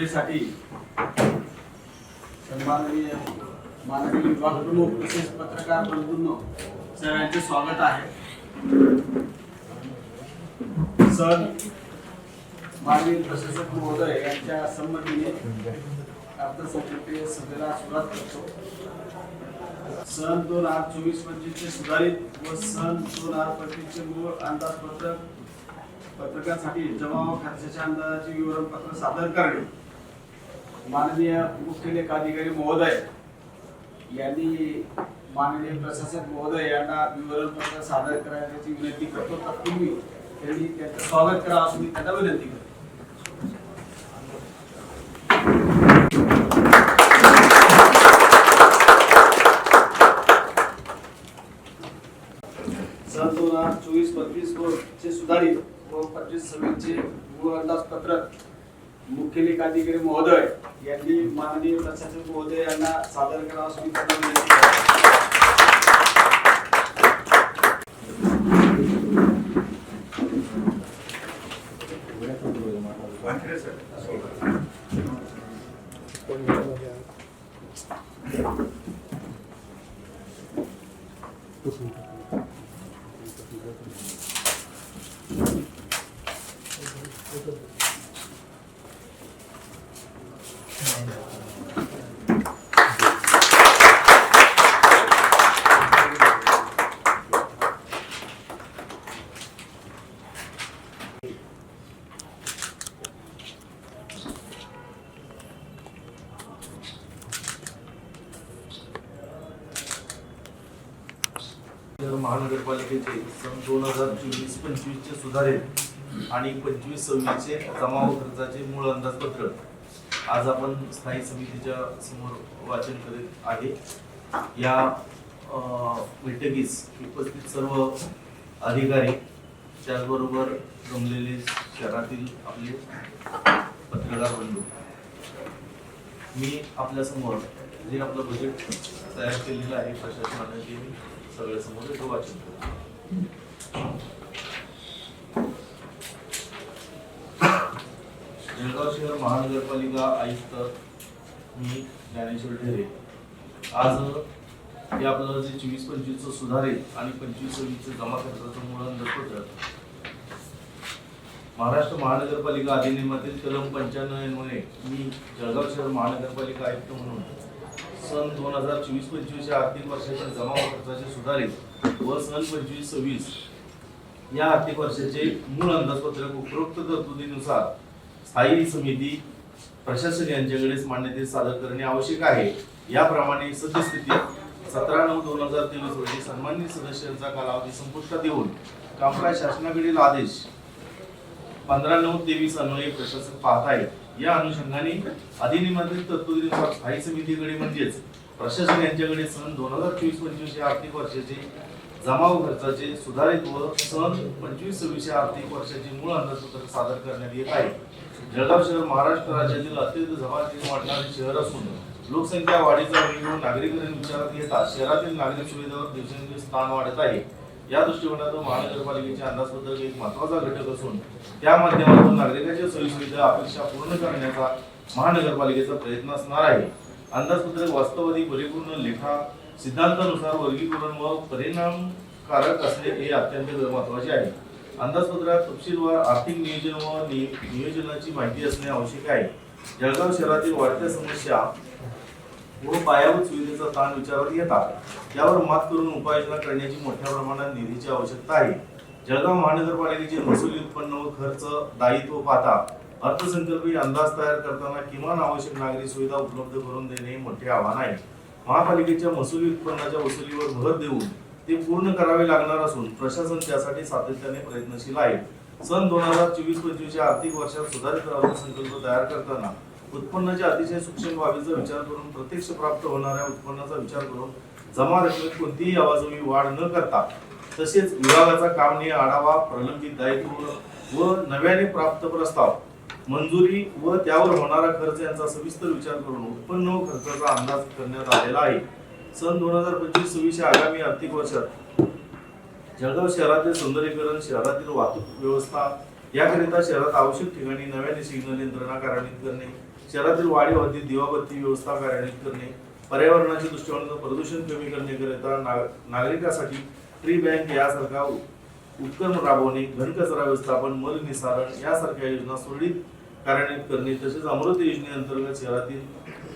सभेसाठी सन्माननीय माननीय विभाग प्रमुख तसेच पत्रकार बंधूंनो सगळ्यांचे स्वागत आहे. सर माननीय प्रशासक महोदय यांच्या संमतीने अर्थसंकल्पीय सभेला सुरुवात करतो. सन दोन हजार चोवीस पंचवीसचे सुधारित व सन दोन हजार पंचवीसचे मूळ अंदाजपत्रक पत्रकासाठी जमा व खर्चाच्या अंदाजाचे विवरणपत्र सादर करणे. माननीय मुख्य लेखाधिकारी महोदय यांनी माननीय प्रशासक महोदय यांना विवरणपत्र सादर करण्याची विनंती करतो. तत्पूर्वी त्यांनी त्यांचं स्वागत करा असं मी त्यांना विनंती करतो. सन दोन हजार चोवीस पंचवीस चे सुधारित व पंचवीस सव्वीसचे मूळ अंदाजपत्रक मुख्य लेखाधिकारी महोदय यांनी माननीय प्रशासक महोदय यांना सादर करावं असं मी त्यांना विनंती करतो शहर महानगरपालिकेचे सन दोन हजार चोवीस पंचवीसचे सुधारित आणि पंचवीस सव्वीसचे जमा खर्चाचे मूळ अंदाजपत्रक आज आपण स्थायी समितीच्या समोर वाचन करीत आहे. या बैठकीस उपस्थित सर्व अधिकारी त्याचबरोबर जमलेले शहरातील आपले पत्रकार बंधू. मी आपल्यासमोर जे आपलं बजेट तयार केलेलं आहे प्रशासनाने ते मी सगळ्या वाचन करतो. जळगाव शहर महानगरपालिका आयुक्त मी ज्ञानेश्वर ढेरे. आज हे आपलं जे चोवीस पंचवीसचं सुधारित आणि पंचवीस सव्वीसचं जमा खर्चाचं मूळ अंदाजपत्रक महाराष्ट्र महानगरपालिका अधिनियमातील कलम पंच्याण्णव मी जळगाव शहर महानगरपालिका आयुक्त म्हणून सन दोन हजार चोवीस पंचवीस या आर्थिक वर्षाच्या जमा खर्चाचे सुधारित व सन पंचवीस सव्वीस या आर्थिक वर्षाचे मूळ अंदाजपत्रक उपरोक्त तरतुदीनुसार स्थायी समिती प्रशासन यांच्याकडेच मान्यते सादर करणे आवश्यक आहे. याप्रमाणे सद्यस्थितीत सतरा नऊ दोन हजार तेवीस रोजी सन्मानित सदस्यांचा कालावधी संपुष्टात येऊन कामकाज शासनाकडील आदेश पंधरा नऊ तेवीस अन्वये प्रशासक पाहत आहे. या अनुषंगाने अधिनियमातील तरतुदीनुसार स्थायी समितीकडे म्हणजेच प्रशासन यांच्याकडे सन दोन हजार चोवीस पंचवीस या आर्थिक वर्षाचे जमाव खर्चाचे सुधारित व सन पंचवीस सव्वीस या आर्थिक वर्षाचे मूळ अंदाजपत्रक सादर करण्यात येत आहे. जळगाव शहर महाराष्ट्र राज्यातील अत्यंत झपाट्याने वाढणारे शहर असून लोकसंख्या वाढीचा वेग व विचारात घेता शहरातील नागरिक सुविधेवर दिवसेंदिवस स्थान वाढत आहे. या दृष्टिकोनातून महानगरपालिकेचे अंदाजपत्रक एक महत्त्वाचा घटक असून त्या माध्यमातून नागरिकांच्या सोयीसुविधा अपेक्षा पूर्ण करण्याचा महानगरपालिकेचा प्रयत्न असणार आहे. अंदाजपत्रक वास्तववादी परिपूर्ण लेखा सिद्धांतानुसार वर्गीकरण व परिणामकारक असणे हे अत्यंत महत्त्वाचे आहे. अंदाजपत्रात तपशीलवार आर्थिक नियोजन व नियोजनाची माहिती असणे आवश्यक आहे. जळगाव शहरातील वाढत्या समस्या व पायाभूत सुविधेचा ताण विचारात येतात. यावर मात करून उपाययोजना करण्याची मोठ्या प्रमाणात निधीची आवश्यकता आहे. जळगाव महानगरपालिकेचे महसुली उत्पन्न व खर्च दायित्व पाहता अर्थसंकल्पीय अंदाज तयार करताना किमान आवश्यक नागरी सुविधा उपलब्ध करून देणे हे मोठे आव्हान आहे. महापालिकेच्या महसुली उत्पन्नाच्या वसुलीवर भर देऊन ते पूर्ण करावे लागणार असून प्रशासन त्यासाठी सातत्याने प्रयत्नशील आहे. सन दोन हजार चोवीस पंचवीसच्या आर्थिक वर्षात सुधारित अर्थसंकल्प तयार करताना उत्पन्नाच्या अतिशय सूक्ष्म बाबीचा विचार करून प्रत्यक्ष प्राप्त होणाऱ्या उत्पन्नाचा विचार करून जमा रकमेत कोणतीही आवाजवी वाढ न करता तसेच विभागाचा कामनीय आढावा प्रलंबित दायित्व व नव्याने प्राप्त प्रस्ताव मंजुरी व त्यावर होणारा खर्च यांचा सविस्तर विचार करून उत्पन्न व खर्चाचा अंदाज करण्यात आलेला आहे. सन दोन हजार पंचवीस सव्वीस या आगामी आर्थिक वर्षात जळगाव शहरातील सौंदर्यीकरण शहरातील वाहतूक व्यवस्था याकरिता शहरात आवश्यक ठिकाणी नव्याने सिग्नल यंत्रणा कार्यान्वित करणे शहरातील वाढीव हद्दीत दिवाबत्ती व्यवस्था कार्यान्वित करणे पर्यावरणाच्या दृष्टिकोनातून प्रदूषण कमी करण्याकरिता नाग- नागरिकांसाठी ट्री बँक यासारखा उपक्रम राबवणे घनकचरा व्यवस्थापन मल निसारण यासारख्या योजना सुरळीत कार्यान्वित करणे तसेच अमृत योजनेअंतर्गत शहरातील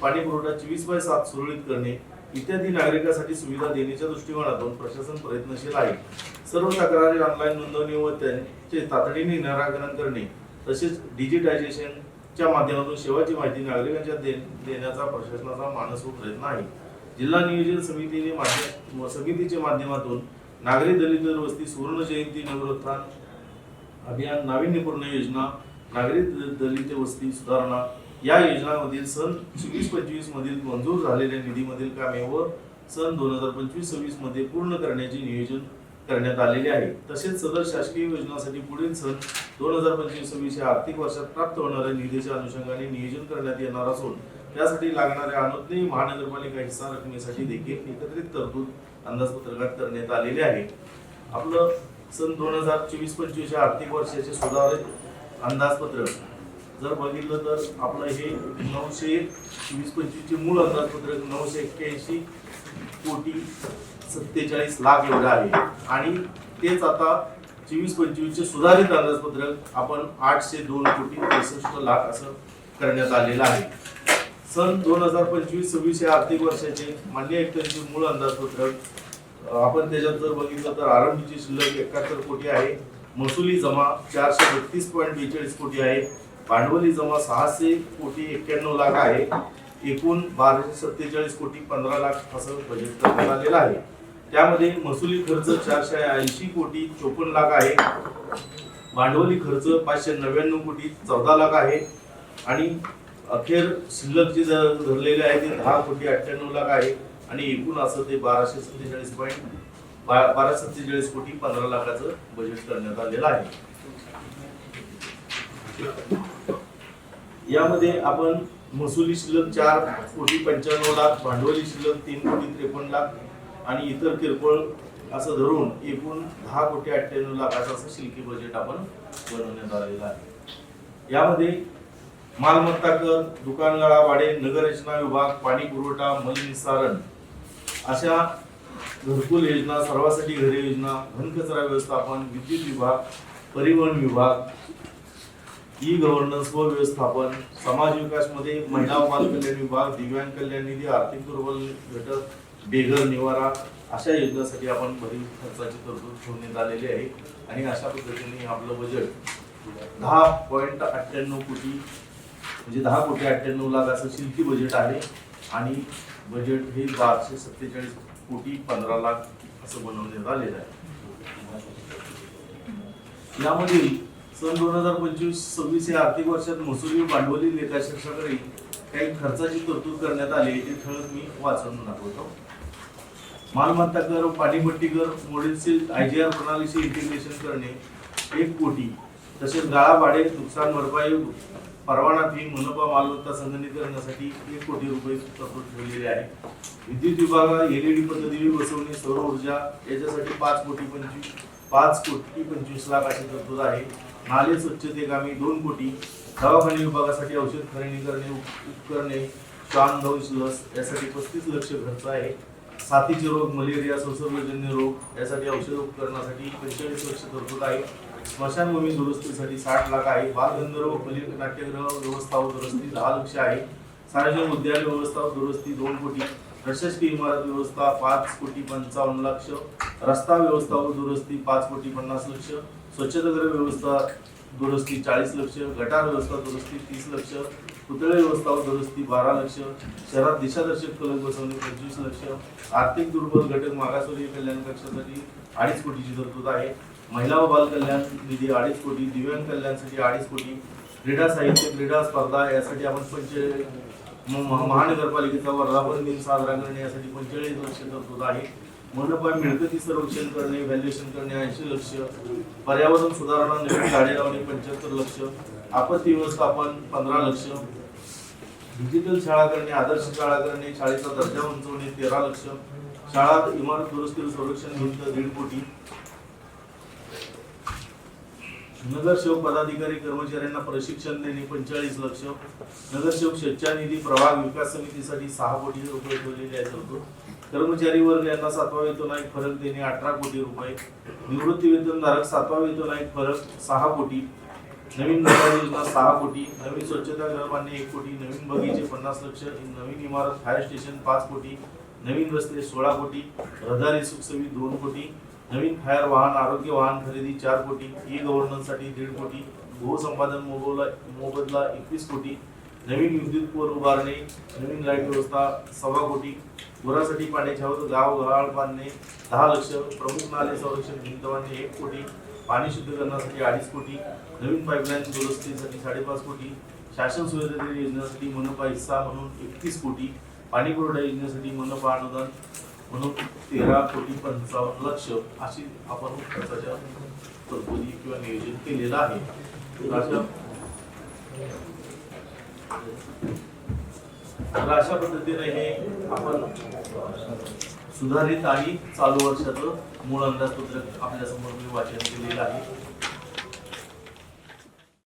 पाणी पुरवठा चोवीस बाय सात सुरळीत करणे इत्यादी नागरिकांसाठी सुविधा देण्याच्या दृष्टिकोनातून प्रशासन प्रयत्नशील आहे. सर्व तक्रारी ऑनलाईन नोंदवणे व त्यांचे तातडीने निराकरण करणे तसेच डिजिटायझेशन च्या माध्यमातून सेवाची माहिती नागरिकांच्या दे- देण्याचा प्रशासनाचा मानस व प्रयत्न आहे. जिल्हा नियोजन समितीने माध्यम समितीच्या माध्यमातून नागरी दलित वस्ती सुवर्ण जयंती नवरोत्थान अभियान नाविन्यपूर्ण योजना नागरी दलित वस्ती सुधारणा या योजनांमधील सन चोवीस पंचवीस मधील मंजूर झालेल्या निधीमधील कामे व सन दोन हजार पंचवीस सव्वीसमध्ये पूर्ण करण्याचे नियोजन करण्यात आलेले आहे. तसेच सदर शासकीय योजनांसाठी पुढील सन दोन हजार पंचवीस सव्वीस या आर्थिक वर्षात प्राप्त होणाऱ्या निधीच्या अनुषंगाने नियोजन करण्यात येणार असून त्यासाठी लागणाऱ्या अनुज्ञेय महानगरपालिका हिस्सा रकमेसाठी देखील एकत्रित तरतूद अंदाजपत्रकात करण्यात आलेले आहे. आपलं सन दोन हजार चोवीस पंचवीस या आर्थिक वर्षाचे सुधारित अंदाजपत्रक जर बघितलं तर आपलं हे नऊशे चोवीस पंचवीसचे मूळ अंदाजपत्रक नऊशे एक्क्याऐंशी कोटी सत्तेचाळीस लाख एवढं आहे. आणि तेच आता चोवीस पंचवीसचे सुधारित अंदाजपत्रक आपण आठशे दोन कोटी त्रेसष्ट लाख असं करण्यात आलेलं आहे. सन दोन हजार पंचवीस सव्वीस या आर्थिक वर्षाचे मान्य एकट्यांचे मूळ अंदाजपत्रक आपण त्याच्यात जर बघितलं तर आरंभीची शिल्लक एकाहत्तर कोटी आहे महसुली जमा चारशे बत्तीस पॉईंट बेचाळीस कोटी आहे भांडवली जमा सहाशे कोटी एक्क्याण्णव लाख आहे एकूण बाराशे सत्तेचाळीस कोटी पंधरा लाख असं बजेट करण्यात आलेलं आहे. त्यामध्ये महसुली खर्च चारशे ऐंशी कोटी चोपन्न लाख आहे. भांडवली खर्च पाचशे नव्याण्णव कोटी चौदा लाख आहे. आणि अखेर शिल्लक जे धरलेले आहे ते दहा कोटी अठ्ठ्याण्णव लाख आहे. आणि एकूण असं ते बाराशे सत्तेचाळीस पॉईंट बारा सत्तेचाळीस कोटी पंधरा लाखाचं बजेट करण्यात आलेलं आहे. यामध्ये आपण महसुली शिल्लक चार कोटी पंच्याण्णव लाख भांडवली शिल्लक तीन कोटी त्रेपन्न लाख आणि इतर किरकोळ असं धरून एकूण दहा कोटी अठ्ठ्याण्णव लाखाचं असं शिल्की बजेट आपण बनवण्यात आलेलं आहे. यामध्ये मालमत्ता कर दुकानगाळा वाडे नगररचना विभाग पाणी पुरवठा मलनिसारण अशा घरकुल योजना सर्वांसाठी घरे योजना घनकचरा व्यवस्थापन विद्युत विभाग परिवहन विभाग ई गव्हर्नन्स व व्यवस्थापन समाज विकासमध्ये महिला बाल कल्याण विभाग दिव्यांग कल्याण निधी आर्थिक दुर्बल घटक बेघर निवारा अशा योजनांसाठी आपण भरीव खर्चाची तरतूद ठेवण्यात आलेली आहे. आणि अशा पद्धतीने आपलं बजेट दहा पॉईंट अठ्ठ्याण्णव कोटी म्हणजे दहा कोटी अठ्ठ्याण्णव लाख असं शिल्की बजेट आहे. आणि बजेट हे बाराशे सत्तेचाळीस कोटी पंधरा लाख असं बनवण्यात आलेलं आहे. यामधील सन दोन हजार पंचवीस सव्वीस या आर्थिक वर्षात महसुली भांडवली लेखाशास्त्राकडे काही खर्चाची तरतूद करण्यात आली ते ठळक मी वाचून दाखवतो. मालमत्ता कर पाणीपट्टी कर मोडेलसेल आय जी आर प्रणालीशी इंटिग्रेशन करणे एक कोटी. तसेच गाळा भाडे नुकसान भरपाई परवाना फी मनपा मालमत्ता संगणीकरणासाठी एक कोटी रुपये तरतूद ठेवलेले आहे. विद्युत विभागात एलईडी पद्धतीने बसवणे सौर ऊर्जा याच्यासाठी पाच कोटी पंचवीस पाच कोटी पंचवीस लाख अशी तरतूद आहे. नाले स्वच्छते कामी दोन कोटी. दवाखाने विभागासाठी औषध खरेदी करणे उप- उपकरणे श्वान दंश लस यासाठी पस्तीस लक्ष खर्च आहे. साथीचे रोग मलेरिया संसर्गजन्य रोग यासाठी औषध उपकरणासाठी पंचेचाळीस वर्ष तरतूद आहे. स्मशानभूमी दुरुस्तीसाठी साठ लाख आहे. बालगंधर्व खोली नाट्यगृह व्यवस्था व दुरुस्ती दहा लक्ष आहे. सार्वजनिक उद्यान व्यवस्था व दुरुस्ती दोन कोटी. प्रशस्ती इमारत व्यवस्था पाच कोटी पंचावन्न लक्ष. रस्ता व्यवस्था व दुरुस्ती पाच कोटी पन्नास लक्ष. स्वच्छतागृह व्यवस्था दुरुस्ती चाळीस लक्ष गटार व्यवस्था दुरुस्ती तीस लक्ष पुतळे व्यवस्था दुरुस्ती बारा लक्ष शहरात दिशादर्शक फलक बसवणे पंचवीस लक्ष आर्थिक दुर्बल घटक मागासवर्गीय कल्याण कक्षासाठी अडीच कोटीची तरतूद आहे. महिला व बाल कल्याण निधी अडीच कोटी दिव्यांग कल्याणसाठी अडीच कोटी क्रीडा साहित्य क्रीडा स्पर्धा यासाठी आपण पंचे महानगरपालिकेचा वर्धापन दिन साजरा करणे यासाठी पंचेचाळीस लक्ष तरतूद आहे. मनपा मिळकती सर्वेक्षण करणे व्हॅल्युएशन करणे ऐंशी लक्ष. पर्यावरण सुधारणा नवीन झाडे लावणे पंच्याहत्तर लक्ष. आपत्ती व्यवस्थापन पंधरा लक्ष. डिजिटल शाळा करणे आदर्श शाळा करणे शाळेचा दर्जा उंचवणे तेरा लक्ष. शाळा इमारत दुरुस्ती संरक्षण भिंत दीड कोटी. नगरसेवक पदाधिकारी कर्मचाऱ्यांना प्रशिक्षण देणे पंचेचाळीस लक्ष. नगरसेवक स्वेच्छा निधी प्रभाग विकास समितीसाठी सहा कोटी रुपये ठेवलेले आहेत. कर्मचारी वर्ग यांना सातवा वेतन एक फरक देणे अठरा कोटी रुपये. निवृत्ती वेतनधारक सातवा वेतन एक फरक सहा कोटी. नवीन नगर योजना सहा कोटी. नवीन स्वच्छता गृह बांधणे एक कोटी. नवीन बगीचे पन्नास लक्ष. नवीन इमारत फायर स्टेशन पाच कोटी. नवीन रस्ते सोळा कोटी. रहदारी सुखसवी दोन कोटी. नवीन फायर वाहन आरोग्य वाहन खरेदी चार कोटी. ई गव्हर्नन्ससाठी दीड कोटी. भूसंपादन मोबोला मोबदला एकवीस कोटी. नवीन विद्युत पूल उभारणे. नवीन लाइट व्यवस्था सव्वा कोटी. गुरासाठी पाण्याच्या हवं गाव गहाळ बांधणे दहा लक्ष प्रमुख नाले संरक्षण भिंत एक कोटी पाणी शुद्धीकरणासाठी अडीच कोटी नवीन पाईपलाईन दुरुस्तीसाठी साडेपाच कोटी शासन सुविधा योजनेसाठी मनपा हिस्सा म्हणून एकतीस कोटी पाणी पुरवठा योजनेसाठी मनपा अनुदान म्हणून तेरा कोटी पंचावन्न लक्ष अशी आपण खर्चाच्या तरतुदी किंवा नियोजन केलेलं आहे. तर अशा पद्धतीने हे आपण सुधारित आणि चालू वर्षाचं मूळ अंदाजपत्रक आपल्यासमोर मी वाचन केलेलं आहे.